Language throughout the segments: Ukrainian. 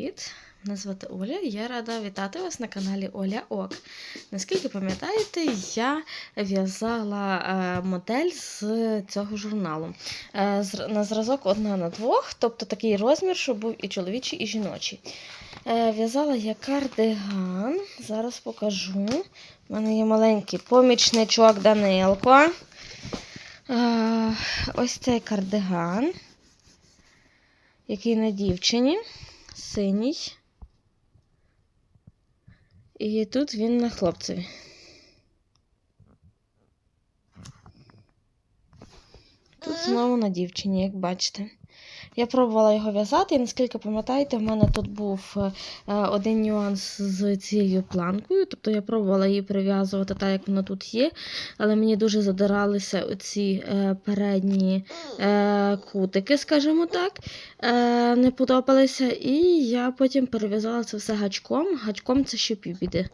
Привіт! Мене звати Оля. Я рада вітати вас на каналі Оля Ок. Наскільки пам'ятаєте, я в'язала е, модель з цього журналу е, на зразок одна на двох, тобто такий розмір, щоб був і чоловічий, і жіночий. Е, В'язала я кардиган. Зараз покажу. У мене є маленький помічничок Данилко. Ось цей кардиган, який на дівчині синій. І тут він на хлопцеві. Тут знову на дівчині, як бачите. Я пробувала його в'язати, і наскільки пам'ятаєте, в мене тут був е, е, один нюанс з цією планкою. Тобто я пробувала її прив'язувати так, як вона тут є, але мені дуже задиралися оці е, передні кутики, скажімо так, не подобалися. І я потім перев'язала це все гачком. Гачком це ще півбіди.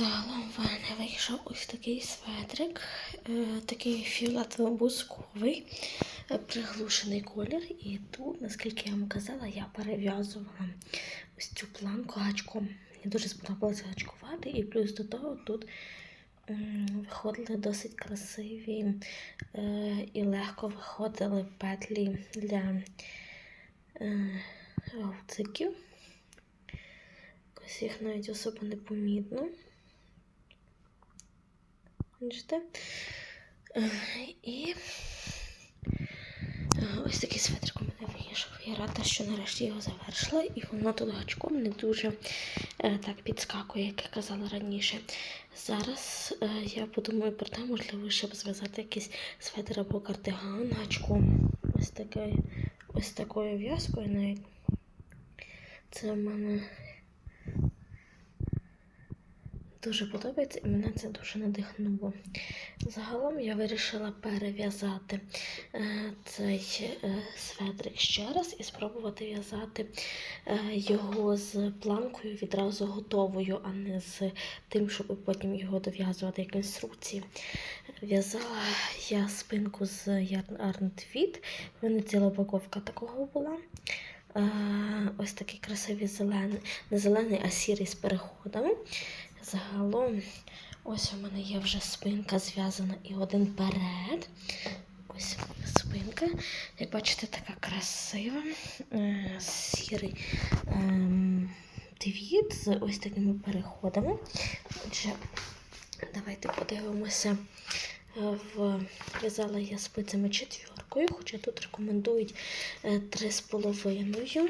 Загалом в мене вийшов ось такий светрик, е, такий фіолетово-бусковий, е, приглушений колір. І тут, наскільки я вам казала, я перев'язувала ось цю планку гачком. Мені дуже сподобалося гачкувати, і плюс до того тут виходили досить красиві е, і легко виходили петлі для е. Ось їх навіть особо не помітно. Бачите? Е, І е, ось такий светрик у мене вийшов. Я рада, що нарешті його завершила, і воно тут гачком не дуже е, так підскакує, як я казала раніше. Зараз я подумаю про те, можливо, щоб зв'язати якийсь светр або кардиган гачком. Ось такою, ось такою в'язкою навіть. Це в мене дуже подобається і мене це дуже надихнуло. Загалом я вирішила перев'язати е, цей е, светрик ще раз і спробувати в'язати е, його з планкою відразу готовою, а не з тим, щоб потім його дов'язувати як інструкції. В'язала я спинку з Yarn В мене ціла упаковка такого була. Ось такий красивий зелений, не зелений, а сірий з переходами. Загалом, ось у мене є вже спинка зв'язана і один перед. Ось спинка. Як бачите, така красива. Е, Сірий ем, твіт з ось такими переходами. Отже, давайте подивимося. Е, В... В'язала я спицями четвіркою, хоча тут рекомендують е, три з половиною.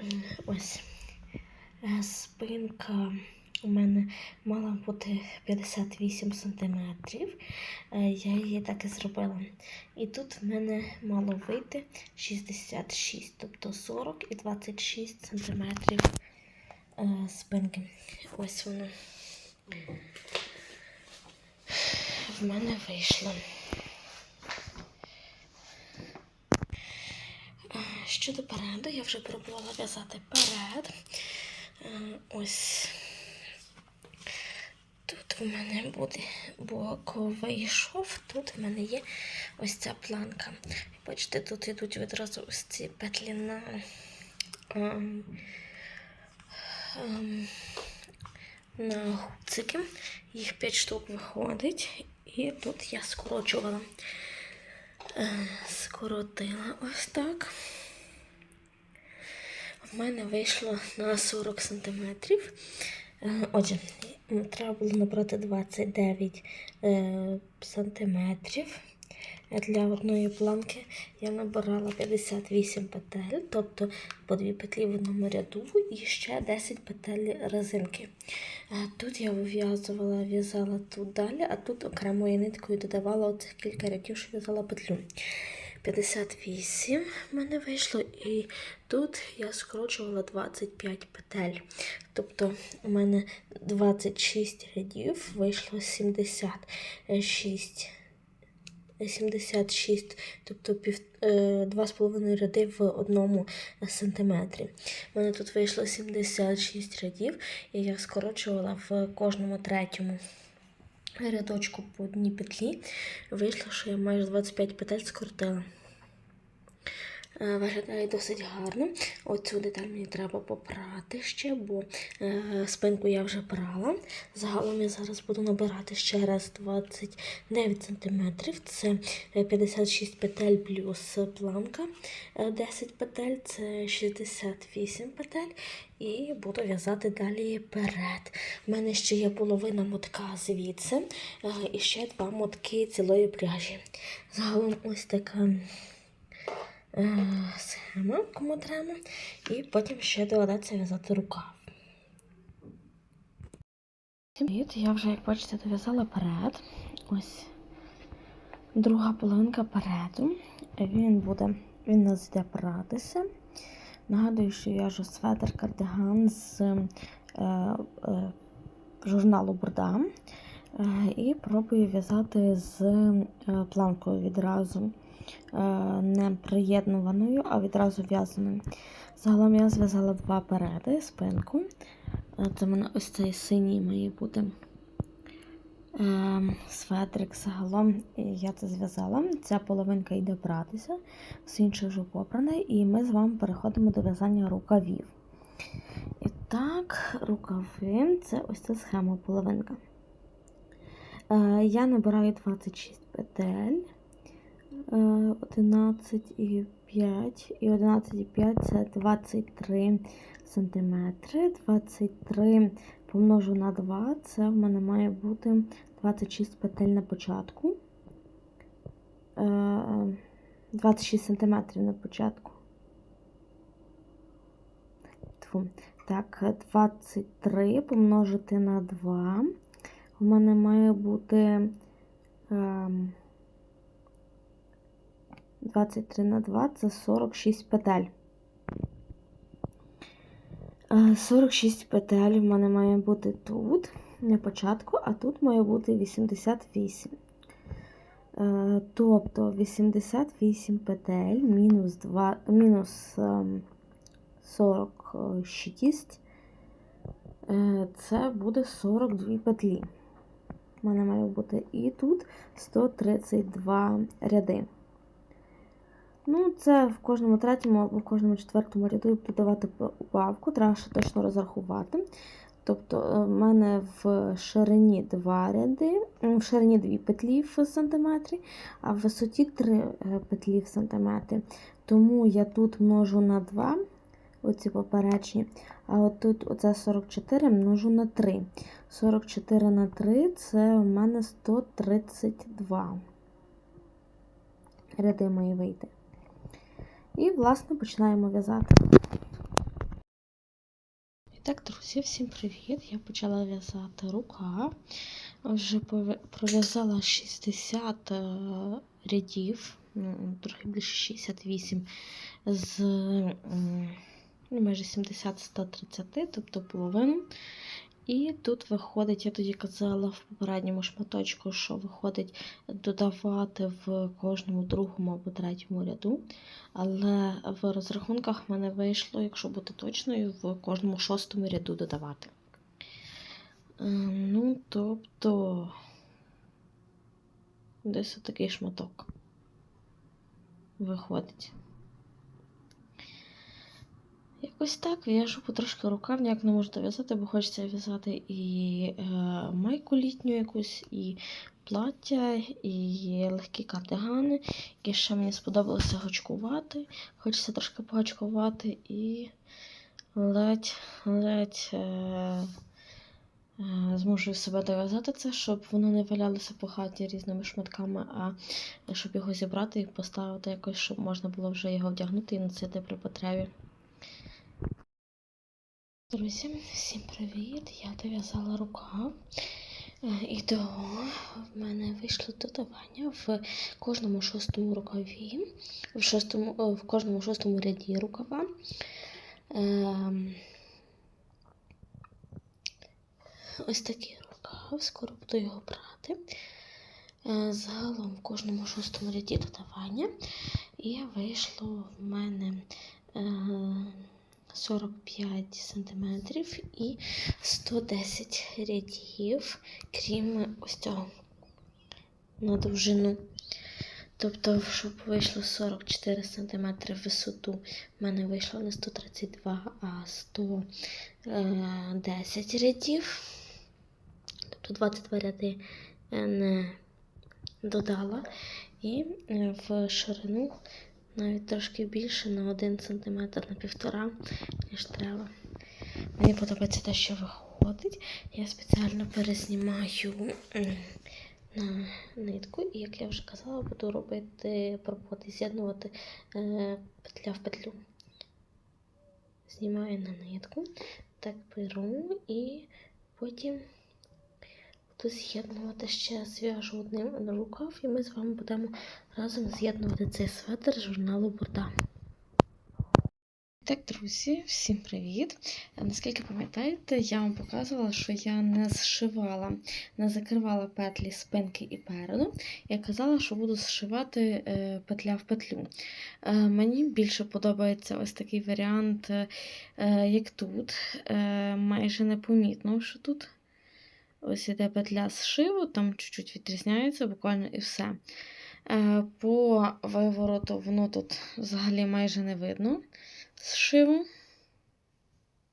М, Ось. Е, Спинка у мене мала бути 58 см. Я її так і зробила. І тут в мене мало вийти 66, тобто 40 і 26 см спинки. Ось воно. В мене вийшло. Е, Щодо переду, я вже пробувала в'язати перед. Ось тут в мене буде боковий шов, тут в мене є ось ця планка. Бачите, тут йдуть відразу ось ці петлі на, ем, ем, на гудзики. Їх 5 штук виходить. І тут я скорочувала. Е, Скоротила ось так. В мене вийшло на 40 сантиметрів. Е, Отже, треба було набрати 29 е. Е, Для одної планки я набирала 58 петель, тобто по дві петлі в одному ряду і ще 10 петель резинки. Е, Тут я вив'язувала, в'язала тут далі, а тут окремою ниткою додавала оцих кілька рядів, що в'язала петлю. 58 в мене вийшло, і тут я скорочувала 25 петель. Тобто у мене 26 рядів вийшло 76. 76, тобто е, 2,5 ряди в одному сантиметрі. У мене тут вийшло 76 рядів, і я скорочувала в кожному третьому рядочку по одній петлі. Вийшло, що я майже 25 петель скоротила. Е, Виглядає досить гарно. Оцю деталь мені треба попрати ще, бо е, спинку я вже прала. Загалом я зараз буду набирати ще раз 29 см. Це е, 56 петель плюс планка. Е, 10 петель це 68 петель. І буду в'язати далі перед. У мене ще є половина мотка звідси е, і ще два мотки цілої пряжі. Загалом ось така е, схема, кому треба. І потім ще доведеться в'язати рукав. Я вже, як бачите, дов'язала перед. Ось друга половинка переду. Він буде, він нас йде пратися. Нагадую, що в'яжу светр кардиган з е, е, журналу Бурда. Е, і пробую в'язати з е, планкою відразу не приєднуваною, а відразу в'язаною. Загалом я зв'язала два переди, спинку. Е, Це в мене ось цей синій має бути е, светрик загалом. Я це зв'язала. Ця половинка йде братися, все інше вже попране, і ми з вами переходимо до в'язання рукавів. І так, рукави це ось ця схема половинка. Е, Я набираю 26 петель, е, 11 і 5, і 11 і 5 це 23 сантиметри. 23 помножу на 2, це в мене має бути 26 петель на початку. Е, 26 сантиметрів на початку. Тьфу. Так, 23 помножити на 2. У мене має бути ем, 23 на 2 це 46 петель. Е, 46 петель в мене має бути тут, на початку, а тут має бути 88. Е, Тобто 88 петель мінус 2, мінус ем, 46. Е, Це буде 42 петлі. У мене має бути і тут 132 ряди. Ну, це в кожному третьому або в кожному четвертому ряду я буду давати убавку, треба ще точно розрахувати. Тобто, е, в мене в ширині 2 ряди, в ширині 2 петлі в сантиметрі, а в висоті 3 петлі в сантиметрі. Тому я тут множу на 2, оці поперечні, а от тут оце 44 множу на 3. 44 на 3 це у мене 132 ряди мої вийти. І, власне, починаємо в'язати. І так, друзі, всім привіт! Я почала в'язати рука. Вже пров'язала 60 е, рядів, ну, трохи більше 68 з ну, майже 70-130, тобто половину. І тут виходить, я тоді казала в попередньому шматочку, що виходить додавати в кожному другому або третьому ряду. Але в розрахунках в мене вийшло, якщо бути точною, в кожному шостому ряду додавати. Е, Ну, тобто, десь отакий шматок виходить. Якось так в'яжу потрошки рукав, ніяк не можу дов'язати, бо хочеться в'язати і е, майку літню якусь, і плаття, і легкі кардигани. І ще мені сподобалося гачкувати. Хочеться трошки погачкувати і ледь, ледь е, е, зможу себе дов'язати це, щоб воно не валялося по хаті різними шматками, а щоб його зібрати і поставити якось, щоб можна було вже його вдягнути і носити при потребі. Друзі, всім привіт! Я дов'язала рукав. Е, І того в мене вийшло додавання в кожному шостому рукаві, в, шостому, в кожному шостому ряді рукава. Ем, Ось такий рукав, скоро буду його брати. Е, Загалом в кожному шостому ряді додавання. І вийшло в мене е, 45 сантиметрів і 110 рядів, крім ось цього на довжину. Тобто, щоб вийшло 44 см висоту, в мене вийшло не 132, а 110 рядів. Тобто 22 ряди не додала. І е, в ширину навіть трошки більше на 1 см на півтора, ніж треба. Мені подобається те, що виходить. Я спеціально перезнімаю на нитку, і як я вже казала, буду робити пробувати з'єднувати е, петля в петлю. Знімаю на нитку, так беру і потім буду з'єднувати ще зв'яжу одним рукав, і ми з вами будемо разом з'єднувати цей светр журналу Бурда. Так, друзі, всім привіт! Наскільки пам'ятаєте, я вам показувала, що я не зшивала, не закривала петлі спинки і переду. Я казала, що буду зшивати е, петля в петлю. Е, Мені більше подобається ось такий варіант, е, як тут. Майже непомітно, що тут ось іде петля зшиву, там чуть-чуть відрізняється, буквально і все. Е, По вивороту воно тут взагалі майже не видно зшиву.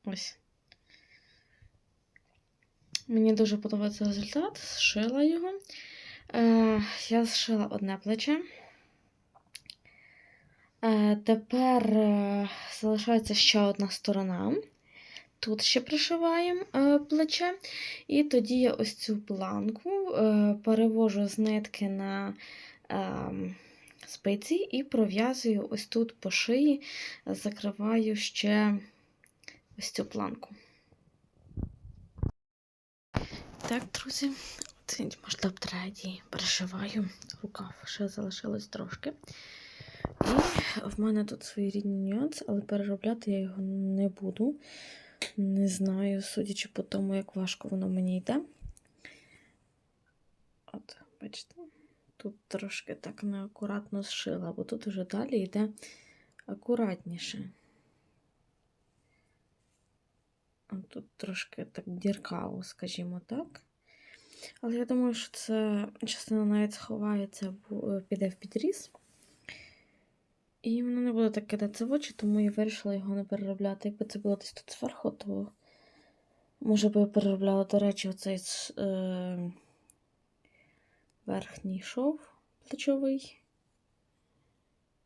Ось. Мені дуже подобається результат. Зшила його. Е, я зшила одне плече. Е, тепер залишається ще одна сторона. Тут ще пришиваємо е, плече. І тоді я ось цю планку е, перевожу з нитки на е, спиці і пров'язую ось тут по шиї, закриваю ще ось цю планку. Так, друзі, це масштаб третій перешиваю рукав, ще залишилось трошки. І в мене тут своєрідні нюанси, але переробляти я його не буду. Не знаю, судячи по тому, як важко воно мені йде. От, бачите, тут трошки так неакуратно зшила, бо тут уже далі йде акуратніше. От тут трошки так діркаво, скажімо так. Але я думаю, що це частина навіть сховається, піде в підріз. І воно не буде так кидатися в очі, тому я вирішила його не переробляти. Якби це було десь тут зверху, то може би я переробляла, до речі, оцей е, верхній шов плечовий.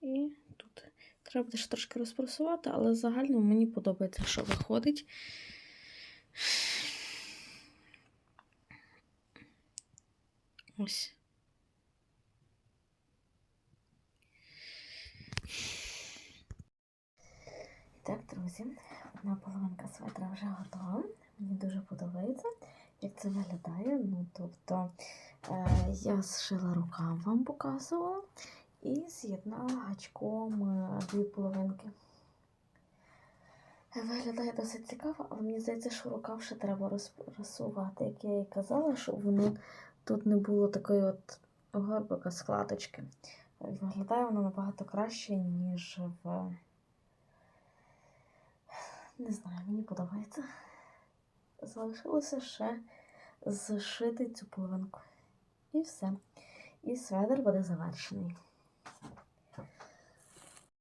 І тут треба буде ще трошки розпрасувати, але загально мені подобається, що виходить. Ось. Так, друзі, одна половинка светра вже готова. Мені дуже подобається, як це виглядає. Ну, тобто е, я зшила рукав, вам показувала, і з'єднала гачком е, дві половинки. Виглядає досить цікаво, але мені здається, що рукав ще треба розпрасувати, як я і казала, щоб воно тут не було такої от горбика складочки. Виглядає воно набагато краще, ніж в. Не знаю, мені подобається. Залишилося ще зшити цю половинку. І все. І сведер буде завершений.